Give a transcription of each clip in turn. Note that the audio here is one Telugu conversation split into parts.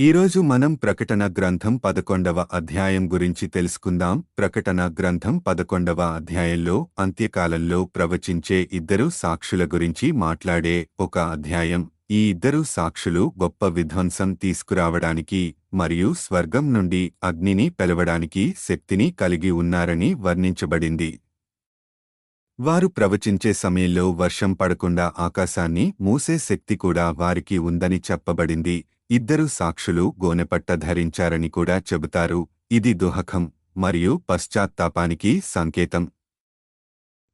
ఈరోజు మనం ప్రకటన గ్రంథం పదకొండవ అధ్యాయం గురించి తెలుసుకుందాం. ప్రకటన గ్రంథం పదకొండవ అధ్యాయంలో అంత్యకాలంలో ప్రవచించే ఇద్దరు సాక్షుల గురించి మాట్లాడే ఒక అధ్యాయం. ఈ ఇద్దరు సాక్షులు గొప్ప విధ్వంసం తీసుకురావడానికి మరియు స్వర్గం నుండి అగ్నిని పెలవడానికి శక్తిని కలిగి ఉన్నారని వర్ణించబడింది. వారు ప్రవచించే సమయంలో వర్షం పడకుండా ఆకాశాన్ని మూసే శక్తి కూడా వారికి ఉందని చెప్పబడింది. ఇద్దరు సాక్షులు గోనెపట్ట ధరించారని కూడా చెబుతారు. ఇది దుహకం మరియు పశ్చాత్తాపానికి సంకేతం.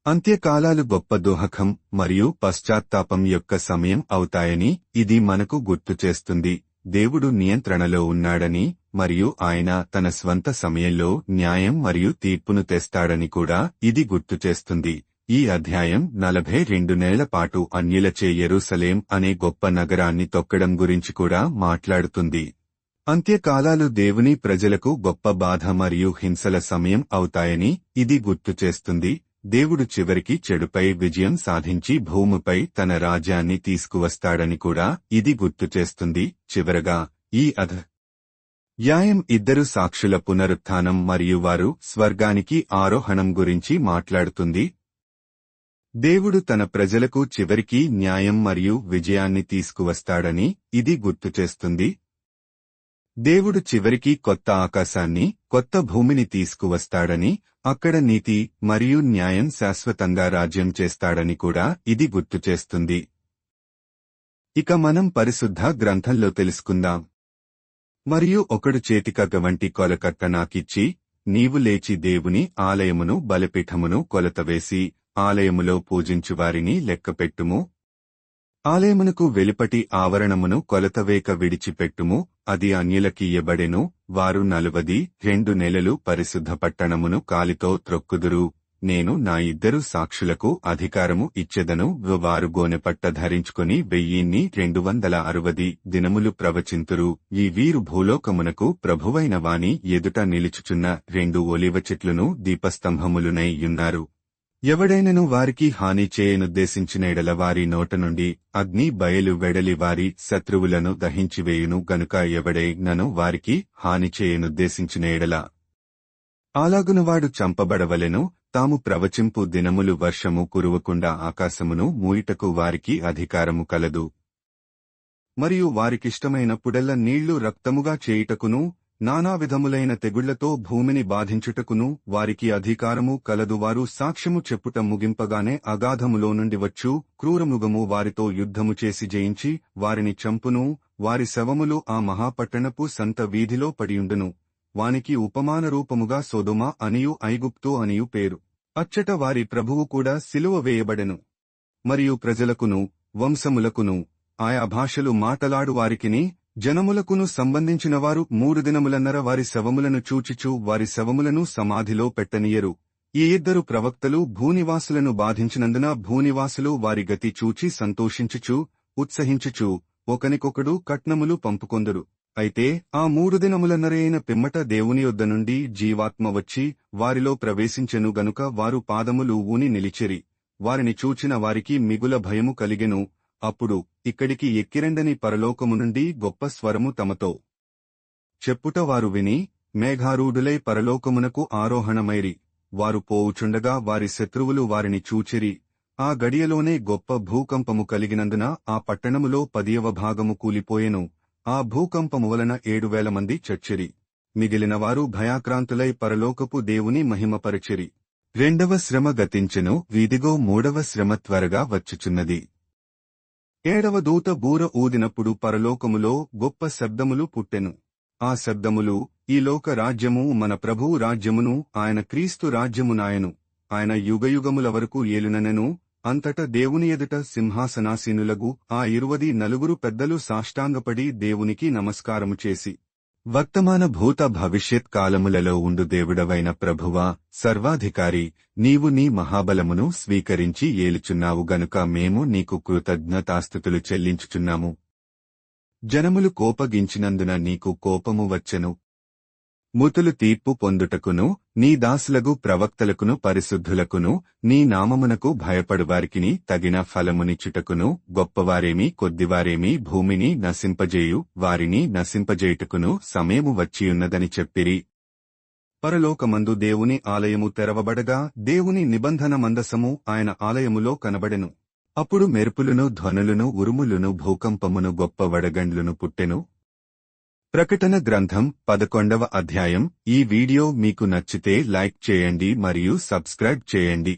అంత్యకాలాలు గొప్ప దుహకం మరియు పశ్చాత్తాపం యొక్క సమయం అవుతాయని ఇది మనకు గుర్తు చేస్తుంది. దేవుడు నియంత్రణలో ఉన్నాడని మరియు ఆయన తన స్వంత సమయంలో న్యాయం మరియు తీర్పును తెస్తాడని కూడా ఇది గుర్తు చేస్తుంది. ఈ అధ్యాయం నలభై రెండు నెలల పాటు అన్యులచే ఎరుసలేం అనే గొప్ప నగరాన్ని తొక్కడం గురించి కూడా మాట్లాడుతుంది. అంత్యకాలాలు దేవుని ప్రజలకు గొప్ప బాధ మరియు హింసల సమయం అవుతాయని ఇది గుర్తు చేస్తుంది. దేవుడు చివరికి చెడుపై విజయం సాధించి భూమిపై తన రాజ్యాన్ని తీసుకువస్తాడని కూడా ఇది గుర్తు చేస్తుంది. చివరగా ఈ అధ యాయం ఇద్దరు సాక్షుల పునరుత్థానం మరియు వారు స్వర్గానికి ఆరోహణం గురించి మాట్లాడుతుంది. దేవుడు తన ప్రజలకు చివరికి న్యాయం మరియు విజయాన్ని తీసుకువస్తాడని ఇది గుర్తు చేస్తుంది. దేవుడు చివరికి కొత్త ఆకాశాన్ని కొత్త భూమిని తీసుకువస్తాడని అక్కడ నీతి మరియు న్యాయం శాశ్వతంగా రాజ్యం చేస్తాడని కూడా ఇది గుర్తు చేస్తుంది. ఇక మనం పరిశుద్ధ గ్రంథంలో తెలుసుకుందాం. మరియు ఒకడు చేతికగ్గ వంటి కొలకట్ట నాకిచ్చి నీవు లేచి దేవుని ఆలయమును బలిపీఠమును కొలతవేసి ఆలయములో పూజించువారిని లెక్కపెట్టుము. ఆలయమునకు వెలుపటి ఆవరణమును కొలతవేక విడిచిపెట్టుము. అది అన్యులకియ్యబడెను. వారు నలువది రెండు నెలలు పరిశుద్ధ పట్టణమును కాలితో త్రొక్కుదురు. నేను నా ఇద్దరు సాక్షులకు అధికారము ఇచ్చెదను. వారు గోనెపట్ట ధరించుకుని వెయ్యిన్ని రెండు వందల అరవది దినములు ప్రవచింతురు. ఈ వీరు భూలోకమునకు ప్రభువైన వాని ఎదుట నిలుచుచున్న రెండు ఒలివ చెట్లును దీపస్తంభములునై యున్నారు ఎవడైనను వారికి హాని చేయనుద్దేశించినేడల వారి నోట నుండి అగ్ని బయలు వెడలి వారి శత్రువులను దహించివేయును గనుక ఎవడైనను వారికి హాని చేయనుద్దేశించినేడల అలాగునవాడు చంపబడవలెను తాము ప్రవచింపు దినములు వర్షము కురువకుండా ఆకాశమును మూయిటకు వారికి అధికారము కలదు. మరియు వారికిష్టమైనప్పుడెల్ల నీళ్ళు రక్తముగా చేయుటకును నానా విధములైన తెగుళ్ళతో భూమిని బాధించుటకును వారికి అధికారము కలదు. వారు సాక్ష్యము చెప్పుట ముగింపగానే అగాధములో నుండి వచ్చు. క్రూరముగము వారితో యుద్ధము చేసి జయించి వారిని చంపును. వారి శవములు ఆ మహాపట్టణపు సంత వీధిలో పడియుండును. వానికి ఉపమాన రూపముగా సోదుమ అనియు ఐగుప్తు అనియు పేరు. అచ్చట వారి ప్రభువు కూడా సిలువ వేయబడెను. మరియు ప్రజలకును వంశములకును ఆయా భాషలు మాటలాడు వారికిని జనములకును సంబంధించినవారు మూడు దినములన్నర వారి శవములను చూచిచూ వారి శవములను సమాధిలో పెట్టనీయరు. ఈ ఇద్దరు ప్రవక్తలు భూనివాసులను బాధించినందున భూనివాసులు వారి గతి చూచి సంతోషించుచు ఉత్సహించుచు ఒకనికొకడు కట్నములు పంపుకొందురు. అయితే ఆ మూడు దినములన్నరైన పిమ్మట దేవుని యొద్ద నుండి జీవాత్మ వచ్చి వారిలో ప్రవేశించెను గనుక వారు పాదములు ఊని నిలిచిరి. వారిని చూచిన వారికి మిగుల భయము కలిగెను. అప్పుడు ఇక్కడికి ఎక్కిరండని పరలోకము నుండి గొప్ప స్వరము తమతో చెప్పుట వారు విని మేఘారూఢులై పరలోకమునకు ఆరోహణమైరి. వారు పోవుచుండగా వారి శత్రువులు వారిని చూచిరి. ఆ గడియలోనే గొప్ప భూకంపము కలిగినందున ఆ పట్టణములో పదియవ భాగము కూలిపోయెను. ఆ భూకంపము వలన ఏడు వేల మంది చచ్చిరి. మిగిలినవారు భయాక్రాంతులై పరలోకపు దేవుని మహిమపరచిరి. రెండవ శ్రమ గతించెను. వీధిగో మూడవ శ్రమ త్వరగా వచ్చుచున్నది. ఏడవ దూత బూర ఊదినప్పుడు పరలోకములో గొప్ప శబ్దములు పుట్టెను. ఆ శబ్దములు ఈ లోక రాజ్యము మన ప్రభువు రాజ్యమును ఆయన క్రీస్తు రాజ్యమునాయను. ఆయన యుగయుగముల వరకు ఏలుననెను. అంతట దేవుని ఎదుట సింహాసనాసీనులగు ఆ ఇరువది నలుగురు పెద్దలు సాష్టాంగపడి దేవునికి నమస్కారము చేసి వర్తమాన భూత భవిష్యత్ కాలములలో ఉండు దేవుడవైన ప్రభువా సర్వాధికారి నీవు నీ మహాబలమును స్వీకరించి ఏలుచున్నావు గనుక మేము నీకు కృతజ్ఞతాస్థుతులు చెల్లించుచున్నాము. జనములు కోపగించినందున నీకు కోపము వచ్చెను. ముతులు తీర్పు పొందుటకును నీ దాసులగు ప్రవక్తలకును పరిశుద్ధులకును నీ నామమునకు భయపడువారికిని తగిన ఫలమునిచ్చుటకును గొప్పవారేమి కొద్దివారేమీ భూమిని నశింపజేయు వారిని నశింపజేయుటకును సమయము వచ్చియున్నదని చెప్పిరి. పరలోకమందు దేవుని ఆలయము తెరవబడగా దేవుని నిబంధన మందసము ఆయన ఆలయములో కనబడెను. అప్పుడు మెరుపులను ధ్వనులును ఉరుములను భూకంపమును గొప్ప వడగండ్లును పుట్టెను. ప్రకటన గ్రంథం పదకొండవ అధ్యాయం ఈ వీడియో మీకు నచ్చితే లైక్ చేయండి మరియు సబ్స్క్రైబ్ చేయండి.